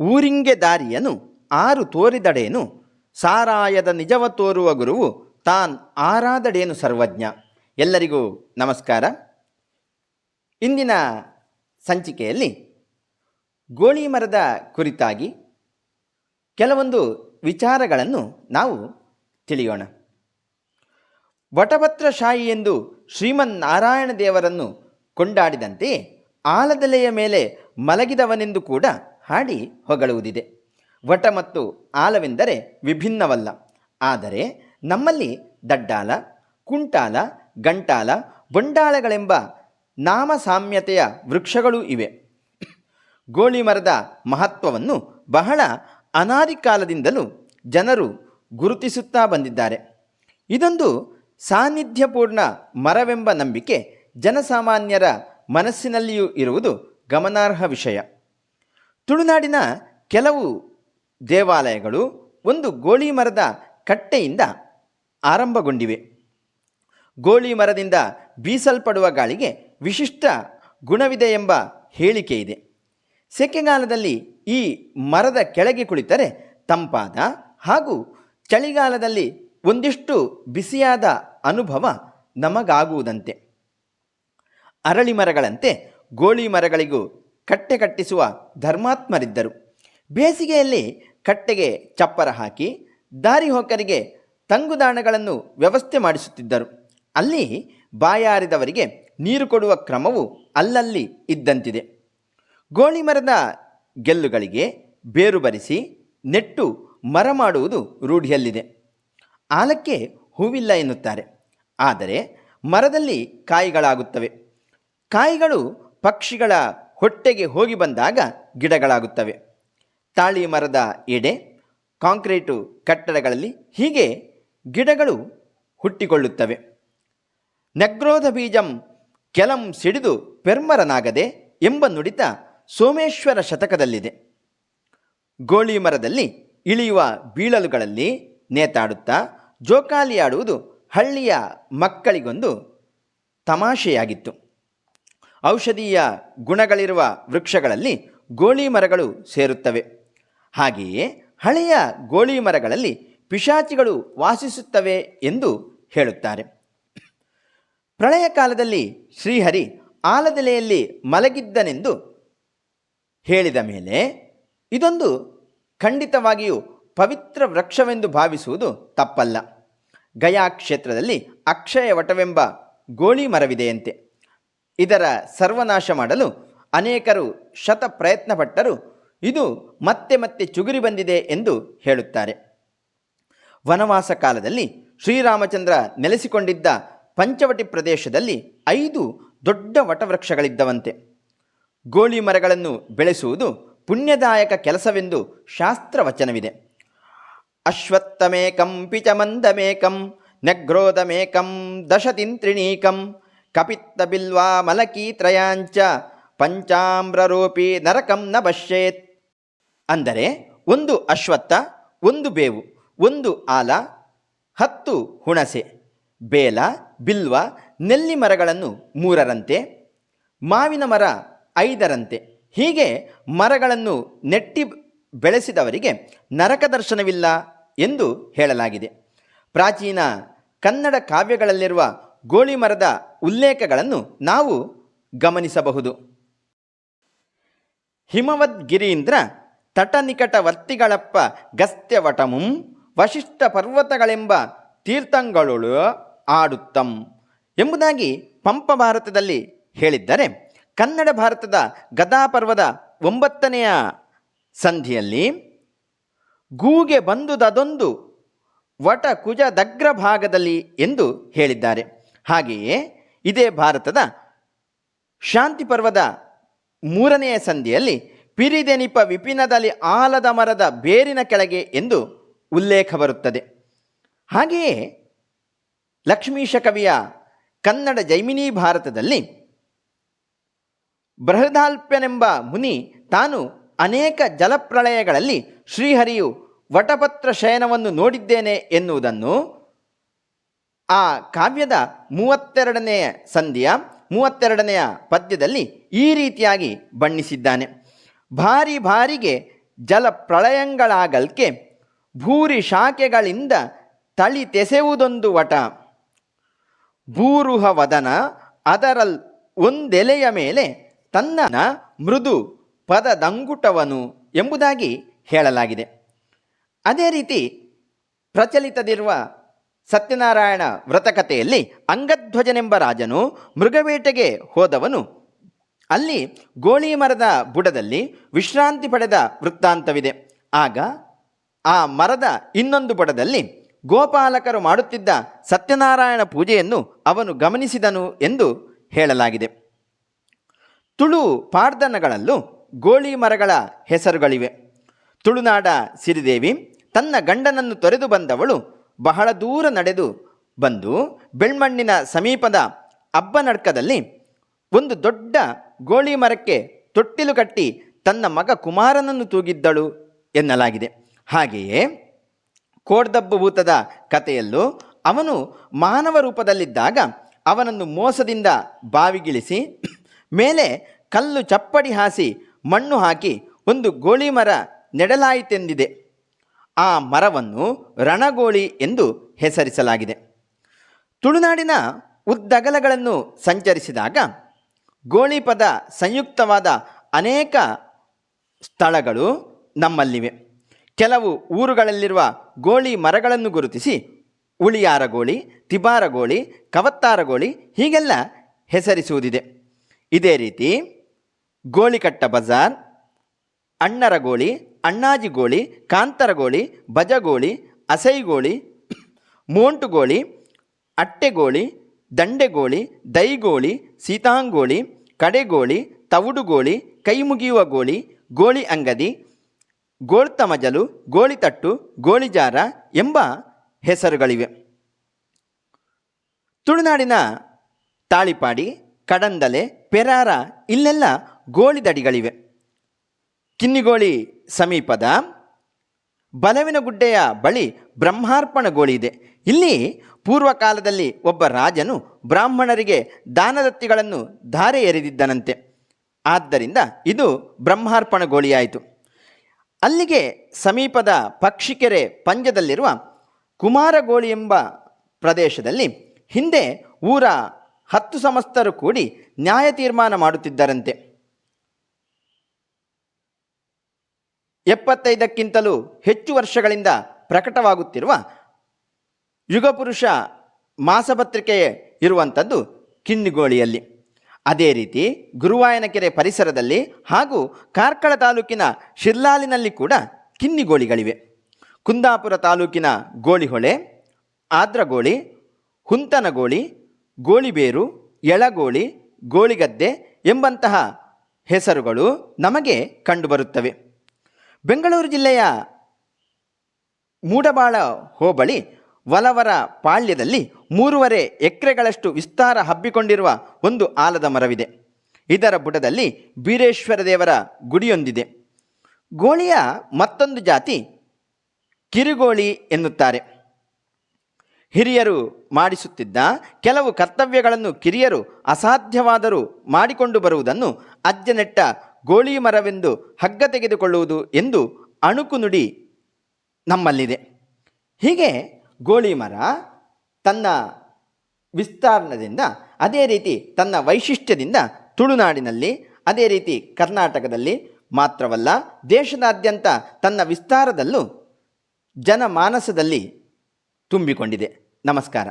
ಊರಿಂಗೆ ದಾರಿಯನು, ಆರು ತೋರಿದಡೇನು, ಸಾರಾಯದ ನಿಜವ ತೋರುವ ಗುರುವು ತಾನ್ ಆರಾದಡೇನು ಸರ್ವಜ್ಞ. ಎಲ್ಲರಿಗೂ ನಮಸ್ಕಾರ. ಇಂದಿನ ಸಂಚಿಕೆಯಲ್ಲಿ ಗೋಳಿ ಮರದ ಕುರಿತಾಗಿ ಕೆಲವೊಂದು ವಿಚಾರಗಳನ್ನು ನಾವು ತಿಳಿಯೋಣ. ವಟಭದ್ರಶಾಹಿ ಎಂದು ಶ್ರೀಮನ್ನಾರಾಯಣ ದೇವರನ್ನು ಕೊಂಡಾಡಿದಂತೆ ಆಲದೆಲೆಯ ಮೇಲೆ ಮಲಗಿದವನೆಂದು ಕೂಡ ಹಾಡಿ ಹೊಗಳುವುದಿದೆ. ವಟ ಮತ್ತು ಆಲವೆಂದರೆ ವಿಭಿನ್ನವಲ್ಲ. ಆದರೆ ನಮ್ಮಲ್ಲಿ ದಡ್ಡಾಲ, ಕುಂಟಾಲ, ಗಂಟಾಲ, ಬಂಡಾಳಗಳೆಂಬ ನಾಮ ಸಾಮ್ಯತೆಯ ವೃಕ್ಷಗಳೂ ಇವೆ. ಗೋಳಿಮರದ ಮಹತ್ವವನ್ನು ಬಹಳ ಅನಾದಿ ಕಾಲದಿಂದಲೂ ಜನರು ಗುರುತಿಸುತ್ತಾ ಬಂದಿದ್ದಾರೆ. ಇದೊಂದು ಸಾನ್ನಿಧ್ಯಪೂರ್ಣ ಮರವೆಂಬ ನಂಬಿಕೆ ಜನಸಾಮಾನ್ಯರ ಮನಸ್ಸಿನಲ್ಲಿಯೂ ಇರುವುದು ಗಮನಾರ್ಹ ವಿಷಯ. ತುಳುನಾಡಿನ ಕೆಲವು ದೇವಾಲಯಗಳು ಒಂದು ಗೋಳಿ ಮರದ ಕಟ್ಟೆಯಿಂದ ಆರಂಭಗೊಂಡಿವೆ. ಗೋಳಿ ಮರದಿಂದ ಬೀಸಲ್ಪಡುವ ಗಾಳಿಗೆ ವಿಶಿಷ್ಟ ಗುಣವಿದೆ ಎಂಬ ಹೇಳಿಕೆ ಇದೆ. ಸೆಕೆಗಾಲದಲ್ಲಿ ಈ ಮರದ ಕೆಳಗೆ ಕುಳಿತರೆ ತಂಪಾದ ಹಾಗೂ ಚಳಿಗಾಲದಲ್ಲಿ ಒಂದಿಷ್ಟು ಬಿಸಿಯಾದ ಅನುಭವ ನಮಗಾಗುವುದಂತೆ. ಅರಳಿ ಮರಗಳಂತೆ ಗೋಳಿ ಮರಗಳಿಗೂ ಕಟ್ಟೆ ಕಟ್ಟಿಸುವ ಧರ್ಮಾತ್ಮರಿದ್ದರು. ಬೇಸಿಗೆಯಲ್ಲಿ ಕಟ್ಟೆಗೆ ಚಪ್ಪರ ಹಾಕಿ ದಾರಿಹೋಕರಿಗೆ ತಂಗುದಾಣಗಳನ್ನು ವ್ಯವಸ್ಥೆ ಮಾಡಿಸುತ್ತಿದ್ದರು. ಅಲ್ಲಿ ಬಾಯಾರಿದವರಿಗೆ ನೀರು ಕೊಡುವ ಕ್ರಮವು ಅಲ್ಲಲ್ಲಿ ಇದ್ದಂತಿದೆ. ಗೋಳಿಮರದ ಗೆಲ್ಲುಗಳಿಗೆ ಬೇರು ಬರಿಸಿ ನೆಟ್ಟು ಮರ ಮಾಡುವುದು ರೂಢಿಯಲ್ಲಿದೆ. ಆಲಕ್ಕೆ ಹೂವಿಲ್ಲ ಎನ್ನುತ್ತಾರೆ. ಆದರೆ ಮರದಲ್ಲಿ ಕಾಯಿಗಳಾಗುತ್ತವೆ. ಕಾಯಿಗಳು ಪಕ್ಷಿಗಳ ಹೊಟ್ಟೆಗೆ ಹೋಗಿ ಬಂದಾಗ ಗಿಡಗಳಾಗುತ್ತವೆ. ತಾಳಿ ಮರದ ಎಡೆ, ಕಾಂಕ್ರೀಟು ಕಟ್ಟಡಗಳಲ್ಲಿ ಹೀಗೆ ಗಿಡಗಳು ಹುಟ್ಟಿಕೊಳ್ಳುತ್ತವೆ. ನಗ್ರೋಧ ಬೀಜಂ ಕೆಲಂ ಸಿಡಿದು ಪೆರ್ಮರನಾಗದೆ ಎಂಬ ನುಡಿತ ಸೋಮೇಶ್ವರ ಶತಕದಲ್ಲಿದೆ. ಗೋಳಿ ಮರದಲ್ಲಿ ಇಳಿಯುವ ಬೀಳಲುಗಳಲ್ಲಿ ನೇತಾಡುತ್ತಾ ಜೋಕಾಲಿ ಆಡುವುದು ಹಳ್ಳಿಯ ಮಕ್ಕಳಿಗೊಂದು ತಮಾಷೆಯಾಗಿತ್ತು. ಔಷಧೀಯ ಗುಣಗಳಿರುವ ವೃಕ್ಷಗಳಲ್ಲಿ ಗೋಳಿ ಮರಗಳು ಸೇರುತ್ತವೆ. ಹಾಗೆಯೇ ಹಳೆಯ ಗೋಳಿ ಮರಗಳಲ್ಲಿ ಪಿಶಾಚಿಗಳು ವಾಸಿಸುತ್ತವೆ ಎಂದು ಹೇಳುತ್ತಾರೆ. ಪ್ರಳಯ ಕಾಲದಲ್ಲಿ ಶ್ರೀಹರಿ ಆಲದೆಲೆಯಲ್ಲಿ ಮಲಗಿದ್ದನೆಂದು ಹೇಳಿದ ಮೇಲೆ ಇದೊಂದು ಖಂಡಿತವಾಗಿಯೂ ಪವಿತ್ರ ವೃಕ್ಷವೆಂದು ಭಾವಿಸುವುದು ತಪ್ಪಲ್ಲ. ಗಯಾ ಕ್ಷೇತ್ರದಲ್ಲಿ ಅಕ್ಷಯ ವಟವೆಂಬ ಗೋಳಿ ಮರವಿದೆಯಂತೆ. ಇದರ ಸರ್ವನಾಶ ಮಾಡಲು ಅನೇಕರು ಶತ ಪ್ರಯತ್ನಪಟ್ಟರೂ ಇದು ಮತ್ತೆ ಮತ್ತೆ ಚುಗುರಿ ಬಂದಿದೆ ಎಂದು ಹೇಳುತ್ತಾರೆ. ವನವಾಸ ಕಾಲದಲ್ಲಿ ಶ್ರೀರಾಮಚಂದ್ರ ನೆಲೆಸಿಕೊಂಡಿದ್ದ ಪಂಚವಟಿ ಪ್ರದೇಶದಲ್ಲಿ ಐದು ದೊಡ್ಡ ವಟವೃಕ್ಷಗಳಿದ್ದವಂತೆ. ಗೋಳಿ ಮರಗಳನ್ನು ಬೆಳೆಸುವುದು ಪುಣ್ಯದಾಯಕ ಕೆಲಸವೆಂದು ಶಾಸ್ತ್ರವಚನವಿದೆ. ಅಶ್ವತ್ಥಮೇಕಂ, ಪಿಚಮಂದಮೇಕಂ ನಗ್ರೋಧಮೇಕಂ ದಶತಿಂತ್ರಿಣೀಕಂ ಕಪಿತ್ತ ಬಿಲ್ವಾ ಮಲಕಿ ತ್ರಯಾಂಚ ಪಂಚಾಮ್ರರೂಪಿ ನರಕಂ ನ ಪಶ್ಯೇತ್ ಅಂದರೆ ಒಂದು ಅಶ್ವತ್ಥ, ಒಂದು ಬೇವು, ಒಂದು ಆಲ, ಹತ್ತು ಹುಣಸೆ, ಬೇಲ, ಬಿಲ್ವ, ನೆಲ್ಲಿ ಮರಗಳನ್ನು ಮೂರರಂತೆ, ಮಾವಿನ ಮರ ಐದರಂತೆ. ಹೀಗೆ ಮರಗಳನ್ನು ನೆಟ್ಟಿ ಬೆಳೆಸಿದವರಿಗೆ ನರಕ ದರ್ಶನವಿಲ್ಲ ಎಂದು ಹೇಳಲಾಗಿದೆ. ಪ್ರಾಚೀನ ಕನ್ನಡ ಕಾವ್ಯಗಳಲ್ಲಿರುವ ಗೋಳಿ ಮರದ ಉಲ್ಲೇಖಗಳನ್ನು ನಾವು ಗಮನಿಸಬಹುದು. ಹಿಮವದ್ಗಿರೀಂದ್ರ ತಟನಿಕಟವರ್ತಿಗಳಪ್ಪ ಗಸ್ತ್ಯವಟಮುಂ ವಶಿಷ್ಠ ಪರ್ವತಗಳೆಂಬ ತೀರ್ಥಂಗಳೊಳು ಆಡುತ್ತಂ ಎಂಬುದಾಗಿ ಪಂಪ ಭಾರತದಲ್ಲಿ ಹೇಳಿದ್ದರೆ ಕನ್ನಡ ಭಾರತದ ಗದಾಪರ್ವದ ಒಂಬತ್ತನೆಯ ಸಂಧಿಯಲ್ಲಿ ಗೂಗೆ ಬಂದುದದೊಂದು ವಟ ಕುಜದಗ್ರ ಭಾಗದಲ್ಲಿ ಎಂದು ಹೇಳಿದ್ದಾರೆ. ಹಾಗೆಯೇ ಇದೇ ಭಾರತದ ಶಾಂತಿ ಪರ್ವದ ಮೂರನೆಯ ಸಂಧಿಯಲ್ಲಿ ಪಿರಿದೆನಿಪ ವಿಪಿನದಲ್ಲಿ ಆಲದ ಮರದ ಬೇರಿನ ಕೆಳಗೆ ಎಂದು ಉಲ್ಲೇಖ ಬರುತ್ತದೆ. ಹಾಗೆಯೇ ಲಕ್ಷ್ಮೀಶ ಕವಿಯ ಕನ್ನಡ ಜೈಮಿನಿ ಭಾರತದಲ್ಲಿ ಬೃಹದಾಲ್ಪ್ಯನೆಂಬ ಮುನಿ ತಾನು ಅನೇಕ ಜಲಪ್ರಳಯಗಳಲ್ಲಿ ಶ್ರೀಹರಿಯು ವಟಪತ್ರ ಶಯನವನ್ನು ನೋಡಿದ್ದೇನೆ ಎನ್ನುವುದನ್ನು ಆ ಕಾವ್ಯದ ಮೂವತ್ತೆರಡನೆಯ ಸಂಧಿಯ, ಮೂವತ್ತೆರಡನೆಯ ಪದ್ಯದಲ್ಲಿ ಈ ರೀತಿಯಾಗಿ ಬಣ್ಣಿಸಿದ್ದಾನೆ. ಭಾರಿ ಭಾರಿಗೆ ಜಲ ಪ್ರಳಯಂಗಳಾಗಲ್ಕೆ ಭೂರಿ ಶಾಖೆಗಳಿಂದ ತಳಿ ತೆಸೆವುದೊಂದು ವಟ. ಭೂರುಹ ವದನ ಅದರಲ್ ಒಂದೆಲೆಯ ಮೇಲೆ ತನ್ನ ಮೃದು ಪದದಂಗುಟವನು ಎಂಬುದಾಗಿ ಹೇಳಲಾಗಿದೆ. ಅದೇ ರೀತಿ ಪ್ರಚಲಿತದಿರುವ ಸತ್ಯನಾರಾಯಣ ವ್ರತಕಥೆಯಲ್ಲಿ ಅಂಗಧ್ವಜನೆಂಬ ರಾಜನು ಮೃಗವೇಟೆಗೆ ಹೋದವನು. ಅಲ್ಲಿ ಗೋಳಿ ಮರದ ಬುಡದಲ್ಲಿ ವಿಶ್ರಾಂತಿ ಪಡೆದ ವೃತ್ತಾಂತವಿದೆ. ಆಗ ಆ ಮರದ ಇನ್ನೊಂದು ಬುಡದಲ್ಲಿ ಗೋಪಾಲಕರು ಮಾಡುತ್ತಿದ್ದ ಸತ್ಯನಾರಾಯಣ ಪೂಜೆಯನ್ನು ಅವನು ಗಮನಿಸಿದನು ಎಂದು ಹೇಳಲಾಗಿದೆ. ತುಳು ಪಾರ್ದನಗಳಲ್ಲೂ ಗೋಳಿ ಮರಗಳ ಹೆಸರುಗಳಿವೆ. ತುಳುನಾಡ ಸಿರಿದೇವಿ ತನ್ನ ಗಂಡನನ್ನು ತೊರೆದು ಬಂದವಳು ಬಹಳ ದೂರ ನಡೆದು ಬಂದು ಬೆಳ್ಮಣ್ಣಿನ ಸಮೀಪದ ಅಬ್ಬನಡ್ಕದಲ್ಲಿ ಒಂದು ದೊಡ್ಡ ಗೋಳಿ ಮರಕ್ಕೆ ತೊಟ್ಟಿಲು ಕಟ್ಟಿ ತನ್ನ ಮಗ ಕುಮಾರನನ್ನು ತೂಗಿದ್ದಳು ಎನ್ನಲಾಗಿದೆ. ಹಾಗೆಯೇ ಕೋಡ್ದಬ್ಬು ಭೂತದ ಕಥೆಯಲ್ಲೂ ಅವನು ಮಾನವ ರೂಪದಲ್ಲಿದ್ದಾಗ ಅವನನ್ನು ಮೋಸದಿಂದ ಬಾವಿಗಿಳಿಸಿ ಮೇಲೆ ಕಲ್ಲು ಚಪ್ಪಡಿ ಹಾಸಿ ಮಣ್ಣು ಹಾಕಿ ಒಂದು ಗೋಳಿ ಮರ ನೆಡಲಾಯಿತೆಂದಿದೆ. ಆ ಮರವನ್ನು ರಣಗೋಳಿ ಎಂದು ಹೆಸರಿಸಲಾಗಿದೆ. ತುಳುನಾಡಿನ ಉದ್ದಗಲಗಳನ್ನು ಸಂಚರಿಸಿದಾಗ ಗೋಳಿಪದ ಸಂಯುಕ್ತವಾದ ಅನೇಕ ಸ್ಥಳಗಳು ನಮ್ಮಲ್ಲಿವೆ. ಕೆಲವು ಊರುಗಳಲ್ಲಿರುವ ಗೋಳಿ ಮರಗಳನ್ನು ಗುರುತಿಸಿ ಉಳಿಯಾರಗೋಳಿ ತಿಬಾರಗೋಳಿ ಕವತ್ತಾರಗೋಳಿ ಗೋಳಿ, ಕವತ್ತಾರ ಗೋಳಿ ಹೀಗೆಲ್ಲ ಹೆಸರಿಸುವುದಿದೆ. ಇದೇ ರೀತಿ ಗೋಳಿಕಟ್ಟ ಬಜಾರ್ ಅಣ್ಣರ ಅಣ್ಣಾಜಿ ಗೋಳಿ, ಕಾಂತರ ಗೋಳಿ ಬಜಗೋಳಿ ಅಸೈಗೋಳಿ ಮೋಂಟುಗೋಳಿ ಅಟ್ಟೆಗೋಳಿ ದಂಡೆಗೋಳಿ ದೈಗೋಳಿ ಸೀತಾಂಗೋಳಿ ಕಡೆಗೋಳಿ ತವುಡುಗೋಳಿ ಕೈ ಮುಗಿಯುವ ಗೋಳಿ ಗೋಳಿ ಅಂಗದಿ, ಗೋಳ್ತಮಜಲು ಗೋಳಿತಟ್ಟು ಗೋಳಿಜಾರ ಎಂಬ ಹೆಸರುಗಳಿವೆ. ತುಳುನಾಡಿನ ತಾಳಿಪಾಡಿ, ಕಡಂದಲೆ, ಪೆರಾರ ಇಲ್ಲೆಲ್ಲ ಗೋಳಿದಡಿಗಳಿವೆ ಕಿನ್ನಿಗೋಳಿ ಸಮೀಪದ ಬಲವಿನಗುಡ್ಡೆಯ ಬಳಿ ಬ್ರಹ್ಮಾರ್ಪಣ ಗೋಳಿ ಇದೆ ಇಲ್ಲಿ ಪೂರ್ವಕಾಲದಲ್ಲಿ ಒಬ್ಬ ರಾಜನು ಬ್ರಾಹ್ಮಣರಿಗೆ ದಾನದತ್ತಿಗಳನ್ನು ಧಾರೆ ಎರೆದಿದ್ದನಂತೆ. ಆದ್ದರಿಂದ ಇದು ಬ್ರಹ್ಮಾರ್ಪಣ ಗೋಳಿಯಾಯಿತು ಅಲ್ಲಿಗೆ ಸಮೀಪದ ಪಕ್ಷಿಕೆರೆ ಪಂಜದಲ್ಲಿರುವ ಕುಮಾರಗೋಳಿ ಎಂಬ ಪ್ರದೇಶದಲ್ಲಿ ಹಿಂದೆ ಊರ ಹತ್ತು ಸಮಸ್ತರು ಕೂಡಿ ನ್ಯಾಯ ತೀರ್ಮಾನ ಮಾಡುತ್ತಿದ್ದರಂತೆ. ಎಪ್ಪತ್ತೈದಕ್ಕಿಂತಲೂ ಹೆಚ್ಚು ವರ್ಷಗಳಿಂದ ಪ್ರಕಟವಾಗುತ್ತಿರುವ ಯುಗಪುರುಷ ಮಾಸಪತ್ರಿಕೆ ಇರುವಂಥದ್ದು ಕಿನ್ನಿಗೋಳಿಯಲ್ಲಿ. ಅದೇ ರೀತಿ ಗುರುವಾಯನಕೆರೆ ಪರಿಸರದಲ್ಲಿ ಹಾಗೂ ಕಾರ್ಕಳ ತಾಲೂಕಿನ ಶಿರ್ಲಾಲಿನಲ್ಲಿ ಕೂಡ ಕಿನ್ನಿಗೋಳಿಗಳಿವೆ. ಕುಂದಾಪುರ ತಾಲೂಕಿನ ಗೋಳಿಹೊಳೆ, ಆದ್ರಗೋಳಿ, ಹುಂತನಗೋಳಿ, ಗೋಳಿಬೇರು ಎಳಗೋಳಿ ಗೋಳಿಗದ್ದೆ ಎಂಬಂತಹ ಹೆಸರುಗಳು ನಮಗೆ ಕಂಡುಬರುತ್ತವೆ. ಬೆಂಗಳೂರು ಜಿಲ್ಲೆಯ ಮೂಡಬಾಳ ಹೋಬಳಿ ವಲವರ ಪಾಳ್ಯದಲ್ಲಿ ಮೂರುವರೆ ಎಕರೆಗಳಷ್ಟು ವಿಸ್ತಾರ ಹಬ್ಬಿಕೊಂಡಿರುವ ಒಂದು ಆಲದ ಮರವಿದೆ. ಇದರ ಬುಡದಲ್ಲಿ ಬೀರೇಶ್ವರ ದೇವರ ಗುಡಿಯೊಂದಿದೆ. ಗೋಳಿಯ ಮತ್ತೊಂದು ಜಾತಿ ಕಿರುಗೋಳಿ ಎನ್ನುತ್ತಾರೆ. ಹಿರಿಯರು ಮಾಡಿಸುತ್ತಿದ್ದ ಕೆಲವು ಕರ್ತವ್ಯಗಳನ್ನು ಕಿರಿಯರು ಅಸಾಧ್ಯವಾದರೂ ಮಾಡಿಕೊಂಡು ಬರುವುದನ್ನು ಅಜ್ಜನೆಟ್ಟ ಗೋಳಿ ಮರವೆಂದು ಹಗ್ಗ ತೆಗೆದುಕೊಳ್ಳುವುದು ಎಂದು ಅಣುಕು ನುಡಿ ನಮ್ಮಲ್ಲಿದೆ. ಹೀಗೆ ಗೋಳಿ ಮರ ತನ್ನ ವಿಸ್ತಾರಣದಿಂದ, ಅದೇ ರೀತಿ ತನ್ನ ವೈಶಿಷ್ಟ್ಯದಿಂದ ತುಳುನಾಡಿನಲ್ಲಿ, ಅದೇ ರೀತಿ ಕರ್ನಾಟಕದಲ್ಲಿ ಮಾತ್ರವಲ್ಲ, ದೇಶದಾದ್ಯಂತ ತನ್ನ ವಿಸ್ತಾರದಲ್ಲೂ ಜನಮಾನಸದಲ್ಲಿ ತುಂಬಿಕೊಂಡಿದೆ. ನಮಸ್ಕಾರ.